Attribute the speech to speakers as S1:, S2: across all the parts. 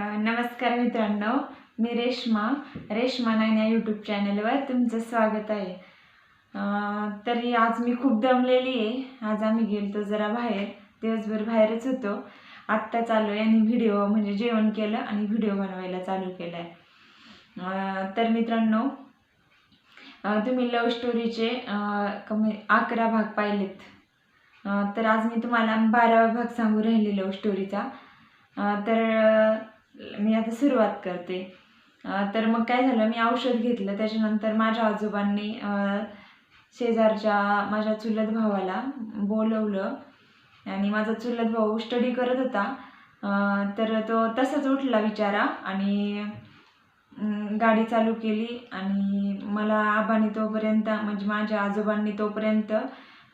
S1: नमस्कार मित्रांनो मी रेश्मा. रेश्मा नाईन या यूट्यूब चॅनलवर तुमचं स्वागत आहे. तरी आज मी खूप दमलेली आहे. आज आम्ही गेलतो जरा बाहेर दिवसभर बाहेरच होतो. आत्ता चालू आहे आणि व्हिडिओ म्हणजे जेवण केलं आणि व्हिडिओ बनवायला चालू केला आहे तर मित्रांनो तुम्ही लव स्टोरीचे कमी अकरा भाग पाहिलेत. तर आज मी तुम्हाला बारावा भाग सांगू राहिले लव स्टोरीचा तर मी आता सुरुवात करते. तर मग काय झालं मी औषध घेतलं. त्याच्यानंतर माझ्या आजोबांनी शेजारच्या माझ्या चुलत भावाला बोलवलं. आणि माझा चुलत भाऊ स्टडी करत होता. तर तो तसाच उठला विचारा आणि गाडी चालू केली. आणि मला आबांनी तोपर्यंत म्हणजे माझ्या आजोबांनी तोपर्यंत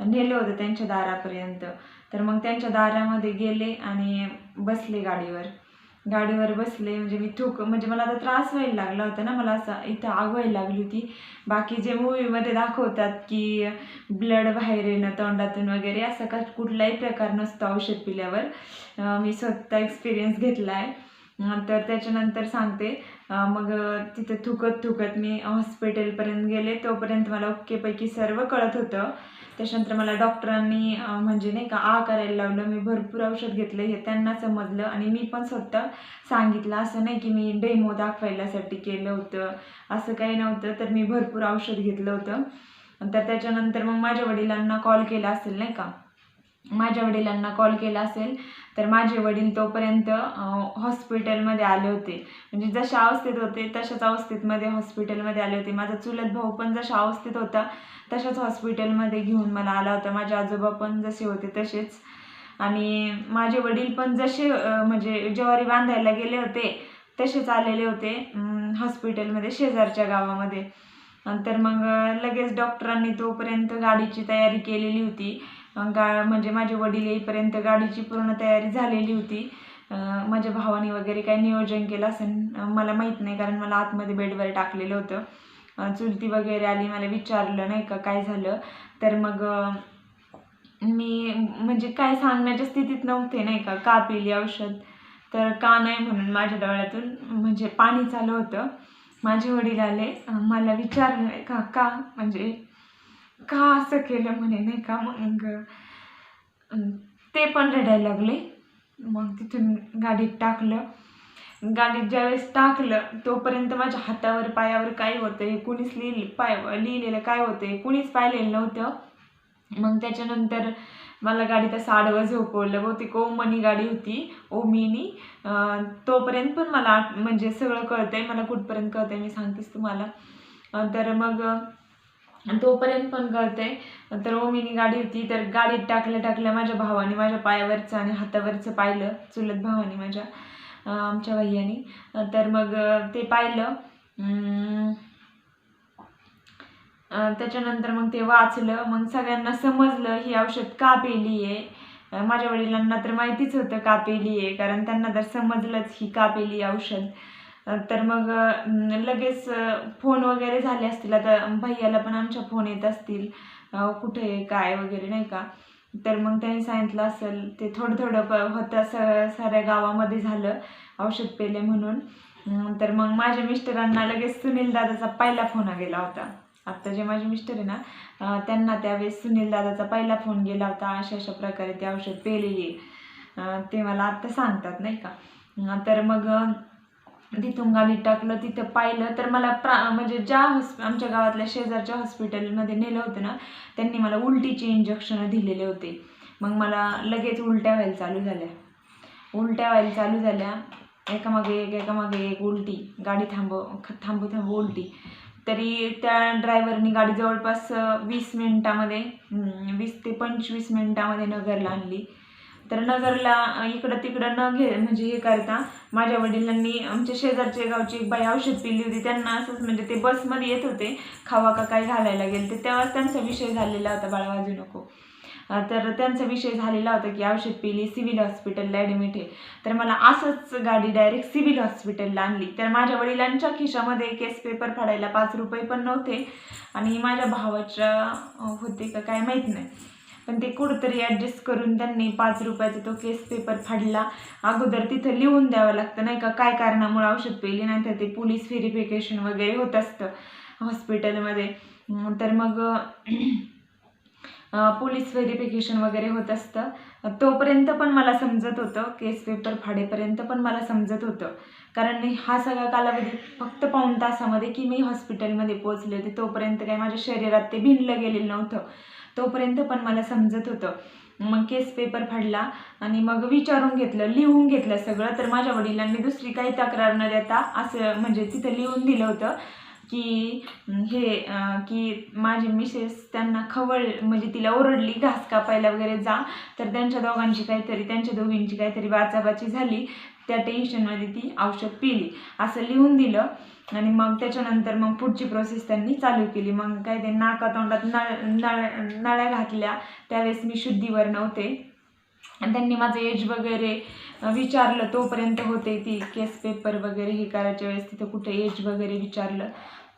S1: नेलं होतं त्यांच्या दारापर्यंत. तर मग त्यांच्या दारामध्ये गेले आणि बसले गाडीवर. गाडीवर बसले म्हणजे मी ठोक म्हणजे मला आता त्रास व्हायला लागला होता ना मला असं इथं आग व्हायला लागली होती. बाकी जे मूवीमध्ये दाखवतात की ब्लड बाहेर येणं तोंडातून वगैरे असं का कुठलाही प्रकार नसतो औषध पिल्यावर. मी स्वतः एक्सपिरियन्स घेतला आहे तर त्याच्यानंतर सांगते मग तिथं थुकत थुकत मी हॉस्पिटलपर्यंत गेले. तोपर्यंत मला ओकेपैकी सर्व कळत होतं. त्याच्यानंतर मला डॉक्टरांनी म्हणजे नाही का आ करायला लावलं. मी भरपूर औषध घेतलं. हे त्यांना समजलं आणि मी पण स्वतः सांगितलं असं नाही की मी डेमो दाखवायलासाठी केलं होतं. असं काही नव्हतं तर मी भरपूर औषध घेतलं होतं. तर त्याच्यानंतर मग माझ्या वडिलांना कॉल केला असेल नाही का. माझ्या वडिलांना कॉल केला असेल तर माझे वडील तोपर्यंत हॉस्पिटलमध्ये आले होते. म्हणजे जशा अवस्थेत होते तशाच अवस्थेतमध्ये हॉस्पिटलमध्ये आले होते. माझा चुलत भाऊ पण जशा अवस्थेत होता तशाच हॉस्पिटलमध्ये घेऊन मला आला होता. माझे आजोबा पण जसे होते तसेच. आणि माझे वडील पण जसे म्हणजे ज्वारी बांधायला गेले होते तसेच आलेले होते हॉस्पिटलमध्ये शेजारच्या गावामध्ये. तर मग लगेच डॉक्टरांनी तोपर्यंत गाडीची तयारी केलेली होती. गा म्हणजे माझे वडील येईपर्यंत गाडीची पूर्ण तयारी झालेली होती. माझ्या भावाने वगैरे काही नियोजन केलं असेल मला माहीत नाही कारण मला आतमध्ये बेडवर टाकलेलं होतं. चुलती वगैरे आली मला विचारलं नाही का काय झालं. तर मग मी म्हणजे काय सांगण्याच्या स्थितीत नव्हते नाही का का पिली औषध. तर का नाही म्हणून माझ्या डोळ्यातून म्हणजे पाणी चालू होतं. माझे वडील आले मला विचारलं का का म्हणजे का असं केलं म्हणे नाही का? मग ते पण रडायला लागले. मग तिथून गाडीत टाकलं. गाडीत ज्यावेळेस टाकलं तोपर्यंत माझ्या हातावर पायावर काय होतं हे कुणीच लिहिलं पाय लिहिलेलं काय होतं हे कुणीच पाहिलेलं नव्हतं. मग त्याच्यानंतर मला गाडीत असं आडवं झोपवलं. बहुतेक ओमनी गाडी होती ओमिनी तोपर्यंत पण मला आठ- म्हणजे सगळं कळतंय. मला कुठपर्यंत कळतंय मी सांगतेच तुम्हाला. तर मग आणि तोपर्यंत पण कळतंय. तर ओमीनी गाडी होती. तर गाडीत टाकल्या टाकल्या माझ्या भावाने माझ्या पायावरचं आणि हातावरचं पाहिलं. चुलत भावाने माझ्या आमच्या भैयानी. तर मग ते पाहिलं. अं, त्याच्यानंतर मग ते वाचलं. मग सगळ्यांना समजलं ही औषध का पेली आहे? माझ्या वडिलांना तर माहितीच होतं का पेली आहे. कारण त्यांना तर समजलंच ही का पेली औषध. तर मग लगेच फोन वगैरे झाले असतील. आता भैयाला पण आमच्या फोन येत असतील. कुठे काय वगैरे नाही का? तर मग त्यांनी सांगितलं असेल ते थोडं थोडं प होतं स साऱ्या गावामध्ये झालं औषध पेले म्हणून. तर मग माझ्या मिस्टरांना लगेच सुनील दादाचा पहिला फोन गेला होता. आत्ता जे माझे मिस्टर आहे ना त्यांना त्यावेळेस सुनील दादाचा पहिला फोन गेला होता. अशा अशा प्रकारे ते औषध पेलेली. आहे ते मला आत्ता सांगतात नाही का? तर मग तिथून गाडीत टाकलं तिथं पाहिलं. तर मला प्रा म्हणजे ज्या हॉस्प आमच्या गावातल्या शेजारच्या हॉस्पिटलमध्ये नेलं होतं ना त्यांनी मला उलटीचे इंजेक्शनं दिलेले होते. मग मला लगेच उलट्या व्हायला चालू झाल्या. उलट्या व्हायला चालू झाल्या. एकामागे एक एकामागे एक उलटी. गाडी थांबव थांबू थांबू उलटी. तरी त्या ड्रायव्हरनी गाडी जवळपास वीस मिनिटामध्ये वीस ते पंचवीस मिनिटामध्ये नगरला आणली. तर नगरला इकडं तिकडं न घे म्हणजे हे करता माझ्या वडिलांनी आमच्या शेजारच्या गावची एक बाई औषध पिली होती. त्यांना असंच म्हणजे ते बसमध्ये येत होते खावा का काय घालायला गेले ते तेव्हाच त्यांचा विषय झालेला होता बाळा वाजू नको. तर त्यांचा विषय झालेला होता की औषध पिली सिव्हिल हॉस्पिटलला ॲडमिट आहे. तर मला असंच गाडी डायरेक्ट सिव्हिल हॉस्पिटलला आणली. तर माझ्या वडिलांच्या खिशामध्ये केस पेपर फाडायला पाच रुपये पण नव्हते. आणि माझ्या भावाच्या होते का काय माहीत नाही. पण ते कुठंतरी ॲडजस्ट करून त्यांनी पाच रुपयाचा तो केस पेपर फाडला. अगोदर तिथं लिहून द्यावं लागतं नाही का? काय कारणामुळे औषध पेली नाही तर ते पोलीस व्हेरिफिकेशन वगैरे होत असतं हॉस्पिटलमध्ये तर मग पोलीस व्हेरिफिकेशन वगैरे होत असतं. तोपर्यंत पण मला समजत होतं केस पेपर फाडेपर्यंत पण मला समजत होतं. कारण हा सगळा कालावधी फक्त पाऊण तासामध्ये की मी हॉस्पिटलमध्ये पोहोचले होते तोपर्यंत काय माझ्या शरीरात ते भिनलं गेलेलं नव्हतं. तोपर्यंत पण मला समजत होतं. मग केस पेपर फाडला आणि मग विचारून घेतलं लिहून घेतलं सगळं. तर माझ्या वडिलांनी दुसरी काही तक्रार न देता असं म्हणजे तिथं लिहून दिलं होतं की हे की माझी मिसेस त्यांना खवळ म्हणजे तिला ओरडली घास कापायला वगैरे जा. तर त्यांच्या दोघांची काहीतरी त्यांच्या दोघींची काहीतरी बाचाबाची झाली. त्या टेन्शनमध्ये ती औषध पिली. असं लिहून दिलं आणि मग त्याच्यानंतर मग पुढची प्रोसेस त्यांनी चालू केली. मग काय ते नाका तोंडात नळ नळ नळ्या घातल्या. त्यावेळेस मी शुद्धीवर नव्हते. आणि त्यांनी माझं एज वगैरे विचारलं. तोपर्यंत होते ती केस पेपर वगैरे हे करायच्या वेळेस तिथं कुठे एज वगैरे विचारलं.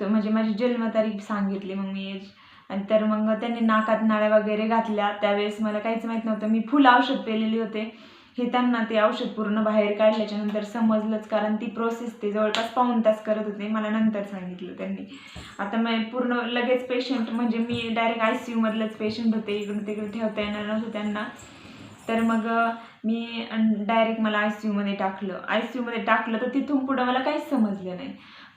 S1: तर म्हणजे माझी जन्मतारीख सांगितली मग मी एज आणि तर मग त्यांनी नाकात नाळ्या वगैरे घातल्या. त्यावेळेस मला काहीच माहीत नव्हतं. मी फुल औषध पेलेली होते. हे त्यांना ते औषध पूर्ण बाहेर काढल्याच्या नंतर समजलंच कारण ती प्रोसेस ते जवळपास पाऊण तास करत होते मला नंतर सांगितलं त्यांनी. आता मी पूर्ण लगेच पेशंट म्हणजे मी डायरेक्ट आय सी यूमधलंच पेशंट होते इकडून तिकडे ठेवता येणार नव्हतं त्यांना. तर मग मी डायरेक्ट मला आय सी यूमध्ये टाकलं. आय सी यूमध्ये टाकलं तर तिथून पुढं मला काहीच समजलं नाही.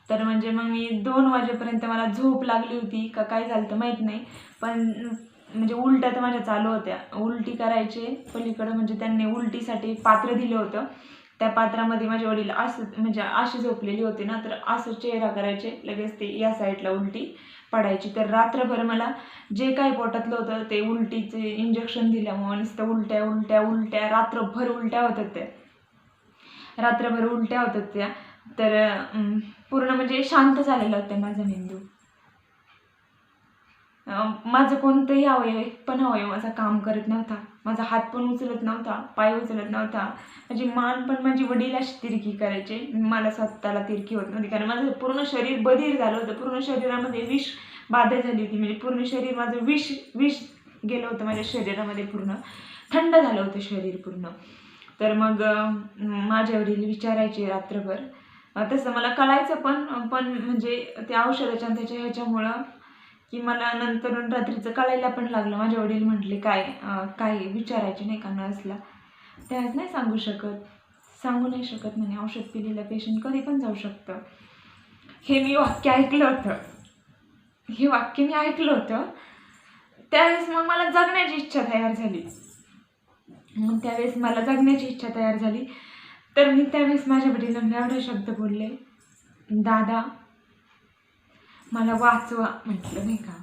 S1: तर म्हणजे मग मी दोन वाजेपर्यंत मला झोप लागली होती का काय झालं तर माहीत नाही. पण म्हणजे उलट्या तर माझ्या चालू होत्या. उलटी करायचे पलीकडं म्हणजे त्यांनी उलटीसाठी पात्र दिलं होतं. त्या पात्रामध्ये माझे वडील असं म्हणजे अशी झोपलेली होती ना तर असं चेहरा करायचे लगेच ते या साईडला उलटी पडायची. तर रात्रभर मला जे काही पोटातलं होतं ते उलटीचे इंजेक्शन दिल्यामुळे नुसतं उलट्या उलट्या उलट्या रात्रभर उलट्या होतात त्या. रात्रभर उलट्या होतात त्या. तर पूर्ण म्हणजे शांत झालेलं होतं माझा मेंदू. माझं कोणतंही अवयव एक पण अवयव माझा काम करत नव्हता. माझा हात पण उचलत नव्हता पाय उचलत नव्हता. माझी मान पण माझी वडील अशी तिरकी करायचे. मला स्वतःला तिरकी होत नव्हती कारण माझं पूर्ण शरीर बधीर झालं होतं. पूर्ण शरीरामध्ये विष बाधा झाली होती. म्हणजे पूर्ण शरीर माझं विष विष गेलं होतं माझ्या शरीरामध्ये पूर्ण. थंड झालं होतं शरीर पूर्ण. तर मग माझ्या माझे वडील विचारायचे रात्रभर. तसं मला कळायचं पण पण म्हणजे त्या औषधाच्या त्याच्या ह्याच्यामुळं की मला नंतर रात्रीचं कळायला पण लागलं. माझे वडील म्हटले काय काय विचारायचे नाही का नर्सला त्यावेळेस नाही सांगू शकत. सांगू नाही शकत म्हणे. औषध पिलेलं पेशंट कधी पण जाऊ शकतं. हे मी वाक्य ऐकलं होतं. हे वाक्य मी ऐकलं होतं. त्यावेळेस मग मला जगण्याची इच्छा तयार झाली. मग त्यावेळेस मला जगण्याची इच्छा तयार झाली. तर मी त्यावेळेस माझ्या वडिलांना एवढे शब्द बोलले दादा मला वाचवा म्हटलं नाही का?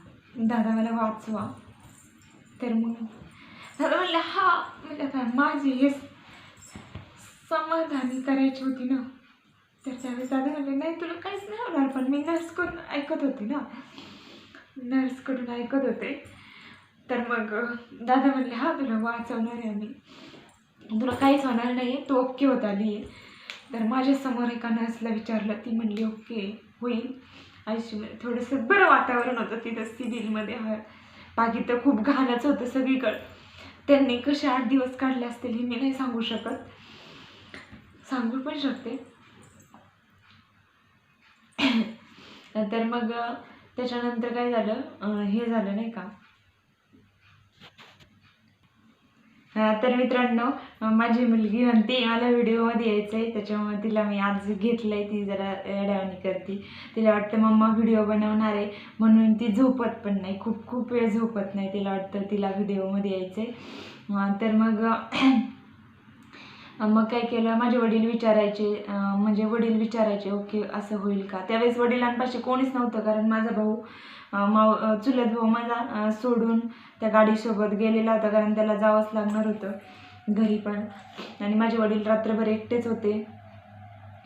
S1: दादा मला वाचवा. तर मग दादा म्हणलं हा. म्हणजे आता माझी हे समाधानी करायची होती ना. तर त्यावेळेस दादा म्हणले नाही तुला काहीच नाही होणार पण मी नर्सकडून ऐकत होती ना. नर्सकडून ऐकत होते. तर मग दादा म्हणले हा तुला वाचवणार आहे आम्ही. तुला काहीच होणार नाही आहे तू ओके होत आली आहे तर माझ्यासमोर एका नर्सला विचारलं ती म्हणली ओके होईल. आयुष्यमध्ये म्हणजे थोडंसं बरं वातावरण होतं तिथं सिव्हिलमध्ये हा बाकी तर खूप घाणच होतं सगळीकडं. त्यांनी कसे आठ दिवस काढले असतील हे मी नाही सांगू शकत. सांगू पण शकते. तर मग त्याच्यानंतर काय झालं? हे झालं नाही का? तर मित्रांनो माझी मुलगी म्हणते मला व्हिडिओमध्ये यायचं आहे त्याच्यामुळे तिला मी आज घेतलं आहे ती जरा येड्यावानी करते. तिला वाटतं मम्मा व्हिडिओ बनवणार आहे म्हणून ती झोपत पण नाही. खूप खूप वेळ झोपत नाही तिला वाटतं तिला व्हिडिओमध्ये यायचं आहे तर मग मग काय केलं माझे वडील विचारायचे म्हणजे वडील विचारायचे ओके असं होईल का? त्यावेळेस वडिलांपाशी कोणीच नव्हतं कारण माझा भाऊ माव चुलत भाऊ मला सोडून त्या गाडीसोबत गेलेला होता कारण त्याला जावंच लागणार होतं घरी पण. आणि माझे वडील रात्रभर एकटेच होते.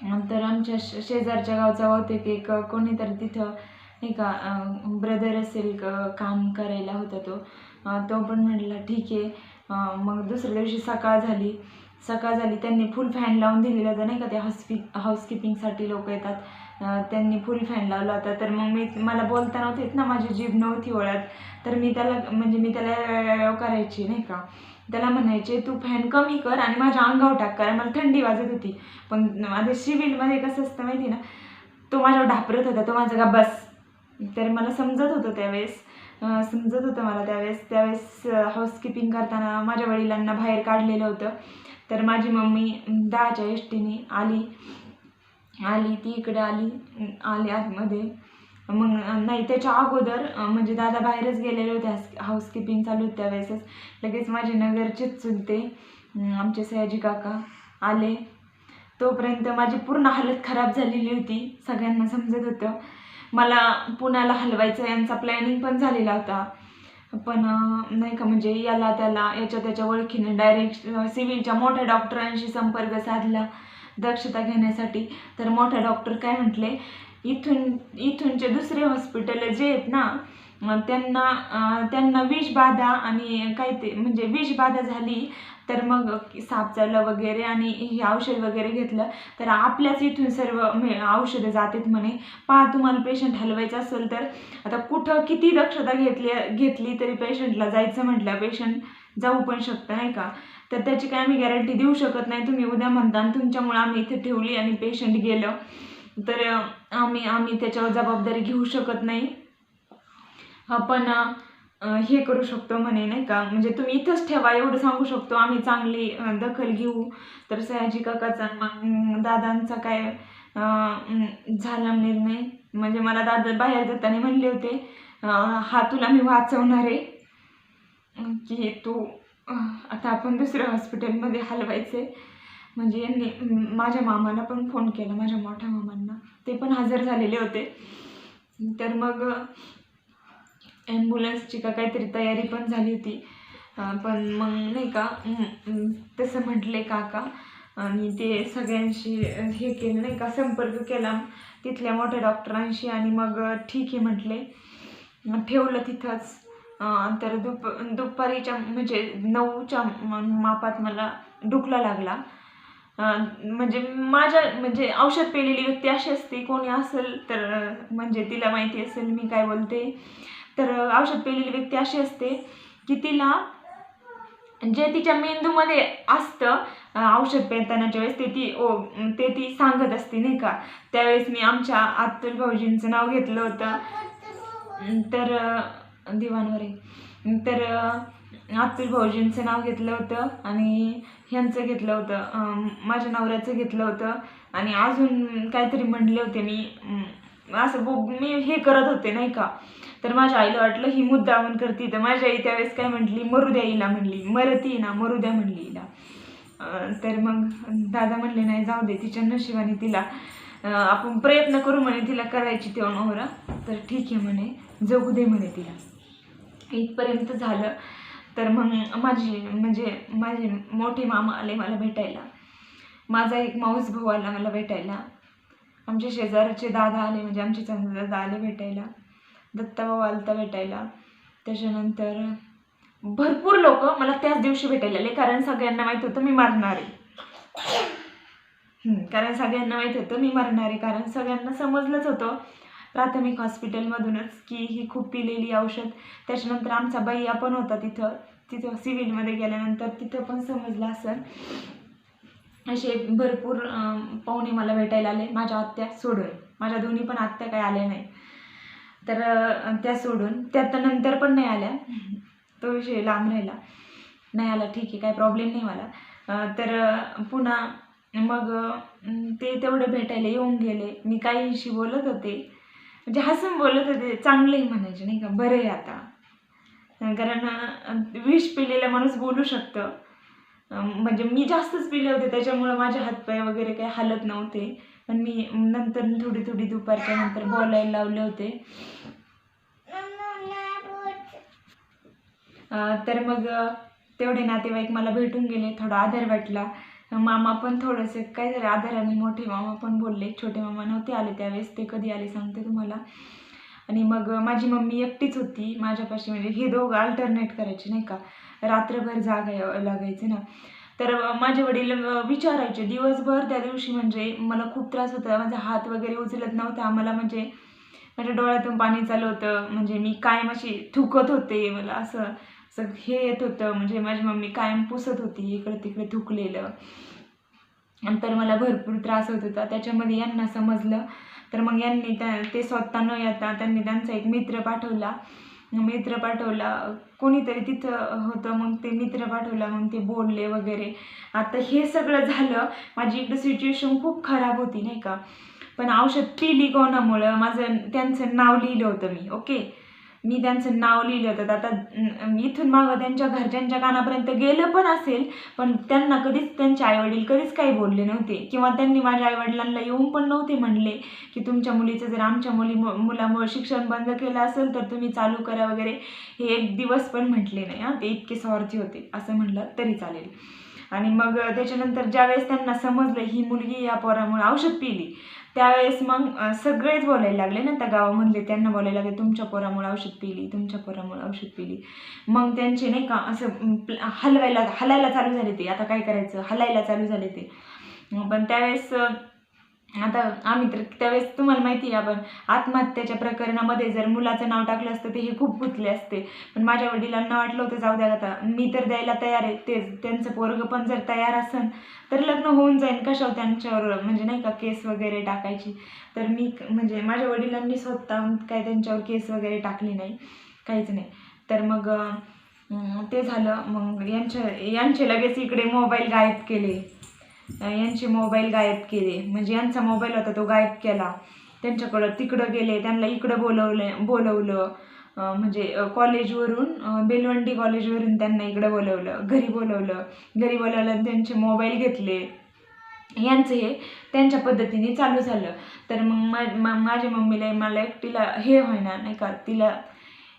S1: नंतर आमच्या शेजारच्या गावचा होते की एक कोणीतरी तिथं नाही का ब्रदर असेल काम करायला होता तो. तो पण म्हटला ठीक आहे. मग दुसऱ्या दिवशी सकाळ झाली. सकाळ झाली त्यांनी फुल फॅन लावून दिलेला होता नाही का ते हाऊस हाऊसकीपिंगसाठी लोक येतात. त्यांनी फुल फॅन लावला होता. तर मग मी मला बोलता नव्हते ना माझी जीभ नव्हती वळत तर मी त्याला म्हणजे मी त्याला करायची नाही का? त्याला म्हणायचे तू फॅन कमी कर आणि माझ्या अंगावर टाक कारण मला थंडी वाजत होती. पण माझ्या सिव्हिलमध्ये कसं असतं माहिती ना? तो माझ्यावर ढापरत होता. तो माझा का बस. तर मला समजत होतं त्यावेळेस समजत होतं मला त्यावेळेस. त्यावेळेस हाऊसकीपिंग करताना माझ्या वडिलांना बाहेर काढलेलं होतं. तर माझी मम्मी दहाच्या एष्टीने आली. आली ती इकडे आली आली आतमध्ये. मग नाही त्याच्या अगोदर म्हणजे दादा बाहेरच गेलेले होते हाऊसकीपिंग चालू होत्या वेळेसच लगेच माझे नगरचेच चुलते आमचे सयाजी काका आले. तोपर्यंत माझी पूर्ण हालत खराब झालेली होती सगळ्यांना समजत होतं. मला पुण्याला हलवायचं यांचा प्लॅनिंग पण झालेला होता. पण नाही का म्हणजे याला त्याला याच्या त्याच्या ओळखीने डायरेक्ट सिव्हिलच्या मोठ्या डॉक्टरांशी संपर्क साधला. दक्षता घेण्यासाठी. तर मोठा डॉक्टर काय म्हटले इथून इथूनचे दुसरे हॉस्पिटल जे आहेत ना त्यांना त्यांना विषबाधा आणि काय ते म्हणजे विषबाधा झाली तर मग साप चाललं वगैरे आणि हे औषध वगैरे घेतलं. तर आपल्याच इथून सर्व औषधं जातात म्हणे. पहा तुम्हाला पेशंट हलवायचं असेल तर आता कुठं किती दक्षता घेतली घेतली तरी पेशंटला जायचं म्हटलं पेशंट जाऊ पण शकतं नाही का? तर त्याची काय आम्ही गॅरंटी देऊ शकत नाही. तुम्ही उद्या म्हणता तुमच्यामुळं तुमच्यामुळे आम्ही इथे ठेवली आणि पेशंट गेलं. तर आम्ही आम्ही त्याच्यावर जबाबदारी घेऊ शकत नाही. आपण हे करू शकतो म्हणे नाही का? म्हणजे तुम्ही इथंच ठेवा एवढं सांगू शकतो. आम्ही चांगली दखल घेऊ. तर सयाजी काकाचा मग दादांचा काय झाला निर्णय. म्हणजे मला दादा बाहेर जाताना म्हणले होते हा तुला मी वाचवणार आहे. की तू आता आपण दुसऱ्या हॉस्पिटलमध्ये हलवायचे. म्हणजे यांनी माझ्या मामाला पण फोन केला माझ्या मोठ्या मामांना. ते पण हजर झालेले होते. तर मग ॲम्ब्युलन्सची का काहीतरी तयारी पण झाली होती. पण मग नाही का तसं म्हटले काका. आणि ते सगळ्यांशी हे केलं नाही का संपर्क केला. तिथल्या मोठ्या डॉक्टरांशी आणि मग ठीक आहे म्हटले. ठेवलं तिथंच. तर दुप दुपारीच्या म्हणजे नऊच्या मापात मला डुकला लागला. म्हणजे माझ्या म्हणजे औषध पेलेली व्यक्ती अशी असते कोणी असेल तर म्हणजे तिला माहिती असेल मी काय बोलते. तर औषध पेलेली व्यक्ती अशी असते की तिला जे तिच्या मेंदूमध्ये असतं औषध पेतानाच्या वेळेस ते ती ओ ते ती सांगत असते नाही का? त्यावेळेस मी आमच्या अतुल भाऊजींचं नाव घेतलं होतं. तर दिवाणवरे. तर अतुल भाऊजींचं नाव घेतलं होतं आणि ह्यांचं घेतलं होतं. माझ्या नवऱ्याचं घेतलं होतं. आणि अजून काहीतरी म्हणले होते मी. असं बो मी हे करत होते नाही का? तर माझ्या आईला वाटलं ही मुद्दामन करते. तर माझ्या आई त्यावेळेस काय म्हटली? मरू द्या हिला म्हणली. मरती ना मरू द्या म्हणली हिला. तर मग दादा म्हणले नाही जाऊ दे तिच्या नशिबाने तिला आपण प्रयत्न करू म्हणे तिला करायची तेव्हा नवरा. तर ठीक आहे म्हणे. जगू दे म्हणे तिला. इथपर्यंत झालं. तर मग माझी म्हणजे माझे मोठे मामा आले मला भेटायला. माझा एक माऊस भाऊ आला मला भेटायला. आमचे शेजारचे दादा आले म्हणजे आमचे चंद्र दादा आले भेटायला. दत्ताभाऊ आलता भेटायला. त्याच्यानंतर भरपूर लोक मला त्याच दिवशी भेटायला आले. कारण सगळ्यांना माहीत होतं मी मारणार आहे. कारण सगळ्यांना माहीत होतं मी मरणार आहे. कारण सगळ्यांना समजलंच होतं. प्राथमिक हॉस्पिटलमधूनच की ही खूप पिलेली औषध. त्याच्यानंतर आमचा बैया पण होता तिथं. तिथं सिव्हिलमध्ये गेल्यानंतर तिथं पण समजलं असं. असे भरपूर पाहुणे मला भेटायला आले. माझ्या आत्या सोडून. माझ्या दोन्ही पण आत्या काही आल्या नाही. तर त्या सोडून. त्या तर नंतर पण नाही आल्या. तो विषय लांब राहिला. नाही आला ठीक आहे काही प्रॉब्लेम नाही मला. तर पुन्हा मग ते तेवढं भेटायला येऊन गेले. मी काहीशी बोलत होते. म्हणजे हसून बोलत होते चांगलेही म्हणायचे नाही का बरं आहे आता. कारण विष पिलेला माणूस बोलू शकतं. म्हणजे मी जास्तच पिले होते त्याच्यामुळं माझे हातपाय वगैरे काही हालत नव्हते. पण मी नंतर थोडी थोडी दुपारच्या नंतर बोलायला लावले होते. तर मग तेवढे नातेवाईक मला भेटून गेले थोडा आधार वाटला. मामा पण थोडंसं काय झालं आधाराने मोठे मामा पण बोलले छोटे मामा नव्हते आले त्यावेळेस ते कधी आले सांगते तुम्हाला. आणि मग माझी मम्मी एकटीच होती माझ्यापाशी म्हणजे हे दोघं अल्टरनेट करायचे नाही का रात्रभर जागा लागायचे ना. तर माझे वडील विचारायचे दिवसभर त्या दिवशी म्हणजे मला खूप त्रास होता माझा हात वगैरे उचलत नव्हता मला म्हणजे माझ्या डोळ्यातून पाणी चालू होतं म्हणजे मी कायम अशी थुकत होते मला असं असं हे येत होतं. म्हणजे माझी मम्मी कायम पुसत होती इकडं तिकडे थुकलेलं. नंतर मला भरपूर त्रास होत होता. त्याच्यामध्ये यांना समजलं. तर मग यांनी त्या ते स्वतः न येता त्यांनी त्यांचा एक मित्र पाठवला. मित्र पाठवला. कोणीतरी तिथं होतं. मग ते मित्र पाठवला. मग ते बोलले वगैरे. आता हे सगळं झालं. माझी इकडं सिच्युएशन खूप खराब होती नाही का? पण औषध पिली कोणामुळं माझं त्यांचं नाव लिहिलं होतं मी. ओके मी त्यांचं नाव लिहिलं होतं. तर आता इथून मागं त्यांच्या घरच्यांच्या कानापर्यंत गेलं पण असेल पण त्यांना कधीच त्यांचे आईवडील कधीच काही बोलले नव्हते. किंवा त्यांनी माझ्या आईवडिलांना येऊन पण नव्हते म्हणले की तुमच्या मुलीचं जर आमच्या मुली मुलामुळं शिक्षण बंद केलं असेल तर तुम्ही चालू करा वगैरे. हे एक दिवस पण म्हटले नाही हां. ते इतके स्वार्थी होते असं म्हटलं तरी चालेल. आणि मग त्याच्यानंतर ज्यावेळेस त्यांना समजलं ही मुलगी या पोरामुळे औषध पिली. त्यावेळेस मग सगळेच बोलायला लागले ना त्या गावामधले. त्यांना बोलायला लागले तुमच्या पोरामुळे औषध पिली तुमच्या पोरामुळे औषध पिली. मग त्यांचे नाही का असं हलवायला हलायला चालू झाले ते. आता काय करायचं? हलायला चालू झाले ते. पण त्यावेळेस आता आम्ही तर त्यावेळेस तुम्हाला माहिती आहे आपण आत्महत्याच्या प्रकरणामध्ये जर मुलाचं नाव टाकलं असतं ते हे खूप गुंतले असते. पण माझ्या वडिलांना वाटलं होतं जाऊ द्या आता मी तर द्यायला तयार आहे तेच त्यांचं पोरगं पण जर तयार असेल तर लग्न होऊन जाईल कशावर त्यांच्यावर म्हणजे नाही का केस वगैरे टाकायची. तर मी म्हणजे माझ्या वडिलांनी स्वतः काय त्यांच्यावर केस वगैरे टाकली नाही काहीच नाही. तर मग ते झालं मग यांच्या यांचे लगेच इकडे मोबाईल गायब केले. यांचे मोबाईल गायब केले. म्हणजे यांचा मोबाईल होता तो गायब केला. त्यांच्याकडं तिकडं गेले त्यांना इकडं बोलवले बोलवलं. म्हणजे कॉलेजवरून बेलवंडी कॉलेजवरून त्यांना इकडं बोलवलं घरी बोलवलं. घरी बोलवलं त्यांचे मोबाईल घेतले. यांचं हे त्यांच्या पद्धतीने चालू झालं. तर मग मा- मा- माझ्या मम्मीला मला एकटीला हे होईना नाही का? तिला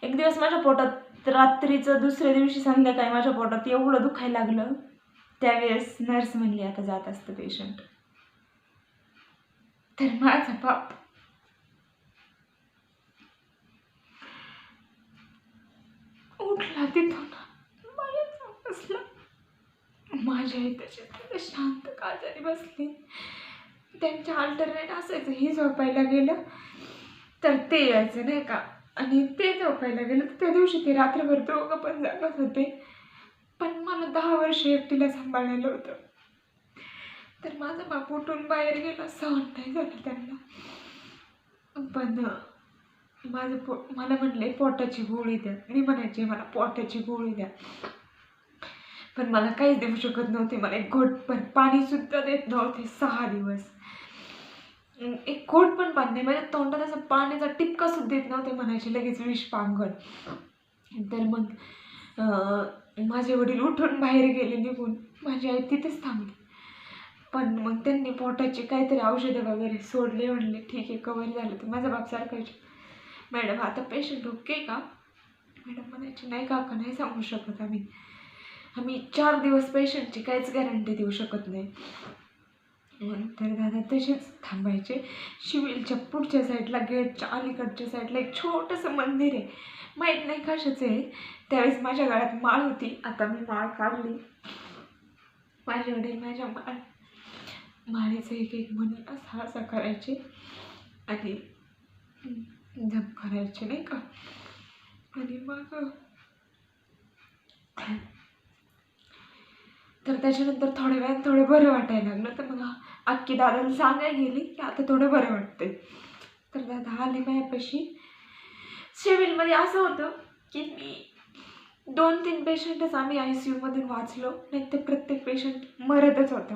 S1: एक दिवस माझ्या पोटात रात्रीचं दुसऱ्या दिवशी संध्याकाळी माझ्या पोटात एवढं दुखायला लागलं. त्यावेळेस नर्स म्हणली आता जात असतं पेशंट तर माझा बाप उठला तिथून मला बसला माझ्या आई त्याच्यात शांत काजारी बसली त्यांच्या अल्टरनेट असायचं ही झोपायला गेलं तर ते यायचं नाही का आणि ते झोपायला गेलं तर त्या दिवशी ते रात्रभर दोघं पण जागत होते दहा वर्ष एकटीला सांभाळलेलं होतं. तर माझा बाप उठून बाहेर गेला सहन नाही झालं त्यांना. पण माझं पो मला म्हणले पोटाची गोळी द्या. मी म्हणायचे मला पोटाची गोळी द्या. पण मला काहीच देऊ शकत नव्हते. मला एक घोट पण पाणीसुद्धा देत नव्हते सहा दिवस. एक घोट पण पाणी नाही. माझ्या तोंडात असं पाण्याचा टिपका सुद्धा देत नव्हते म्हणायचे लगेच विष पांगण तर मग माझे वडील उठून बाहेर गेले निघून. माझी आई तिथेच थांबली. पण मग त्यांनी पोटाचे काहीतरी औषधं वगैरे सोडले. म्हणले ठीक आहे कवर झालं तर माझा बाप सारखायचे मॅडम आता पेशंट ओके का? मॅडम म्हणायची नाही काका नाही सांगू शकत आम्ही. आम्ही चार दिवस पेशंटची काहीच गॅरंटी देऊ शकत नाही. मग तर दादा तसेच थांबायचे. शिविलच्या पुढच्या साईडला गेटच्या अलीकडच्या साईडला एक छोटंसं मंदिर आहे. माहीत नाही कशाचं आहे. त्यावेळेस माझ्या गळ्यात माळ होती. आता मी माळ काढली. माझे वडील माझ्या माळ माळेचं एक एक म्हणून असा असा करायचे. आणि जप करायचे नाही का? आणि मग तर त्याच्यानंतर थोड्या वेळात थोडं बरं वाटायला लागलं. तर मग अक्की दादाला सांगायला गेली की आता थोडं बरं वाटते तर दादा आले माझ्यापाशी. सिव्हिलमध्ये असं होतं की मी दोन तीन पेशंटच आम्ही आय सी यूमधून वाचलो नाही तर प्रत्येक पेशंट मरतच होता.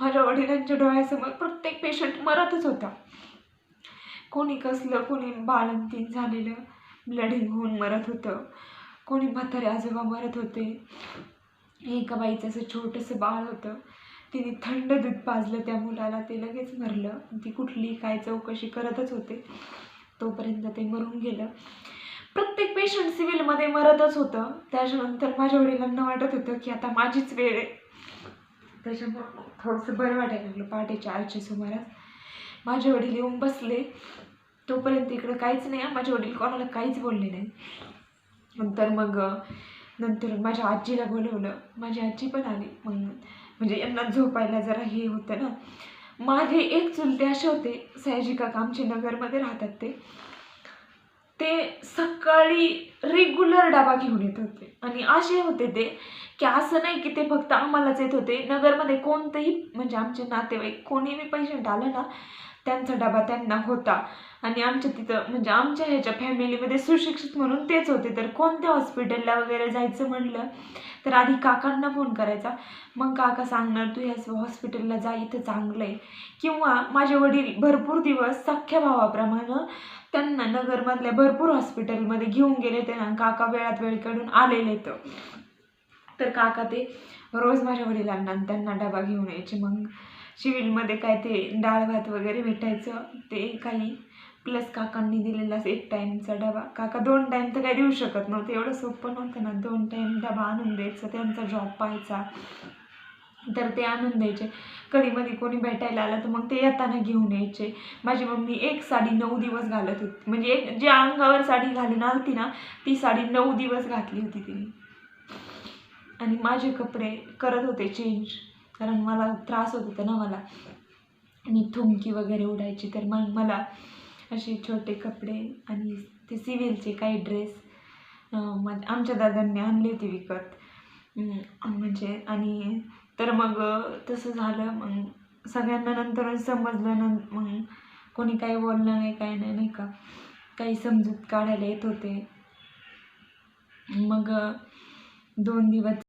S1: माझ्या वडिलांच्या डोळ्यासमोर प्रत्येक पेशंट मरतच होता. कोणी कसलं कोणी बाळंतीन झालेलं ब्लडिंग होऊन मरत होतं. कोणी म्हातारे आजोबा मरत होते. एका बाईचं असं छोटंसं बाळ होतं. तिने थंड दूध पाजलं त्या मुलाला ते लगेच मरलं. ती कुठली काय चौकशी करतच होते. तोपर्यंत ते मरून गेलं. प्रत्येक पेशंट सिव्हिलमध्ये मरतच होतं. त्याच्यानंतर माझ्या वडिलांना वाटत होतं की आता माझीच वेळ आहे. त्याच्यामुळं थोडंसं बरं वाटायला लागलं. पहाटे चारच्या सुमारास माझे वडील येऊन बसले. तोपर्यंत इकडं काहीच नाही. माझे वडील कोणाला काहीच बोलले नाही. नंतर मग नंतर माझ्या आजीला बोलवलं. माझी आजी पण आली. मग म्हणजे यांना झोपायला जरा हे होतं ना. माझे एक चुलते असे होते. सयाजी काका आमचे नगरमध्ये राहतात ते. ते सकाळी रेग्युलर डबा घेऊन येत होते. आणि असे होते ते की असं नाही की ते फक्त आम्हालाच येत होते. नगरमध्ये कोणतंही म्हणजे आमचे नातेवाईक कोणीही पेशंट आलं ना त्यांचा डबा त्यांना होता. आणि आमच्या तिथं म्हणजे आमच्या ह्याच्या फॅमिलीमध्ये सुशिक्षित म्हणून तेच होते. तर कोणत्या हॉस्पिटलला वगैरे जायचं म्हणलं तर आधी काकांना फोन करायचा. मग काका सांगणार तू ह्याच हॉस्पिटलला जा इथं चांगलं आहे. किंवा माझे वडील भरपूर दिवस सख्ख्या भावाप्रमाणे त्यांना नगरमधल्या भरपूर हॉस्पिटलमध्ये घेऊन गेले ते ना काका वेळात वेळ काढून आलेले तर तर काका ते रोज माझ्या वडिलांना आणि त्यांना डबा घेऊन यायचे. मग शिविलमध्ये काय ते डाळ भात वगैरे भेटायचं ते काही. प्लस काकांनी दिलेला एक टाईमचा डबा. काका दोन टाईम तर काही देऊ शकत नव्हते. एवढं सोपं नव्हतं ना दोन टाईम डबा आणून द्यायचं त्यांचा जॉब पाहायचा. तर ते आणून द्यायचे. कधी मध्ये कोणी भेटायला आलं तर मग ते येताना घेऊन यायचे. माझी मम्मी एक साडी नऊ दिवस घालत होती. म्हणजे एक जी अंगावर साडी घालून होती ना ती साडी नऊ दिवस घातली होती तिने. आणि माझे कपडे करत होते चेंज कारण मला त्रास होत होता ना मला. आणि थुंकी वगैरे उडायची तर मग मला असे छोटे कपडे आणि ते सिव्हिलचे काही ड्रेस आमच्या दादांनी आणले होते विकत. म्हणजे आणि तर मग तसं झालं. मग सगळ्यांना नंतर समजलं न मग कोणी काही बोललं नाही काही नाही नाही का? काही समजूत काढायला येत होते. मग दोन दिवस